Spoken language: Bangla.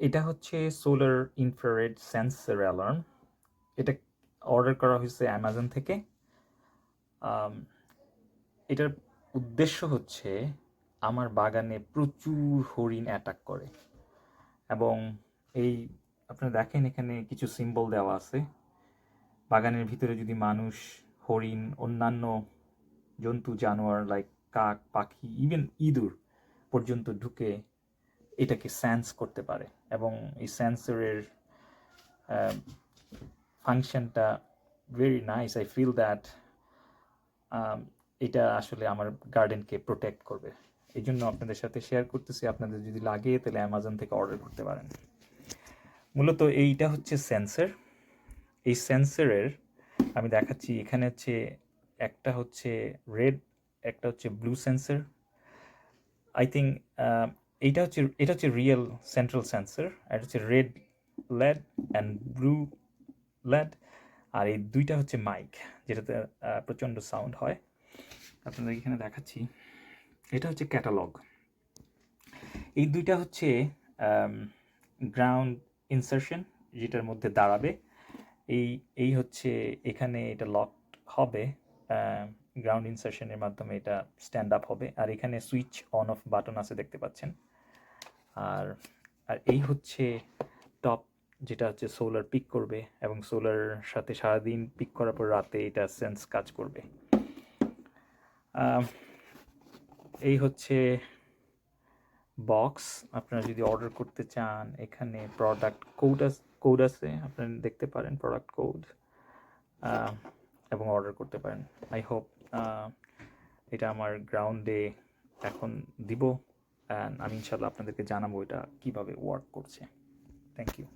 এটা হচ্ছে সোলার ইনফ্রারেড সেন্সর অ্যালার্ম এটা অর্ডার করা হয়েছে অ্যামাজন থেকে। এটার উদ্দেশ্য হচ্ছে আমার বাগানে প্রচুর হরিণ অ্যাটাক করে। এবং এই আপনারা দেখেন এখানে কিছু সিম্বল দেওয়া আছে। বাগানের ভিতরে যদি মানুষ, হরিণ, অন্যান্য জন্তু, জানোয়ার লাইক কাক, পাখি ইভেন ইঁদুর পর্যন্ত ঢুকে এটাকে সেন্স করতে পারে এবং এই সেন্সরের ফাংশনটা very nice I feel that এটা আসলে আমার গার্ডেনকে প্রোটেক্ট করবে। এই জন্য আপনাদের সাথে শেয়ার করতেছি। আপনাদের যদি লাগে, তাহলে অ্যামাজন থেকে অর্ডার করতে পারেন। মূলত এইটা হচ্ছে সেন্সর এই সেন্সরের আমি দেখাচ্ছি, এখানে হচ্ছে একটা হচ্ছে রেড একটা হচ্ছে ব্লু সেন্সর আই থিঙ্ক এইটা হচ্ছে, এটা হচ্ছে রিয়েল সেন্ট্রাল সেন্সর আর এটা হচ্ছে red LED and blue LED আর এই দুইটা হচ্ছে মাইক যেটাতে প্রচণ্ড সাউন্ড হয়। আপনাদের এখানে দেখাচ্ছি। এটা হচ্ছে ক্যাটালগ এই দুইটা হচ্ছে গ্রাউন্ড ইনসারশন যেটার মধ্যে দাঁড়াবে। এই এই হচ্ছে এখানে এটা লক হবে গ্রাউন্ড ইনসারশনের মাধ্যমে এটা স্ট্যান্ড আপ হবে। আর এখানে সুইচ অন অফ বাটন আছে, দেখতে পাচ্ছেন। আর আর এই হচ্ছে টপ যেটা হচ্ছে সোলার পিক করবে এবং সোলার সাথে সারাদিন পিক করার পর রাতে এটা সেন্স কাজ করবে। এই হচ্ছে বক্স আপনারা যদি অর্ডার করতে চান, এখানে প্রোডাক্ট কোড কোড আছে, আপনারা দেখতে পারেন প্রোডাক্ট কোড এবং অর্ডার করতে পারেন। আই হোপ এটা আমার গ্রাউন্ডে এখন দিব। অ্যান্ড আমি ইনশাল্লাহ আপনাদেরকে জানাব এটা কীভাবে ওয়ার্ক করছে। Thank you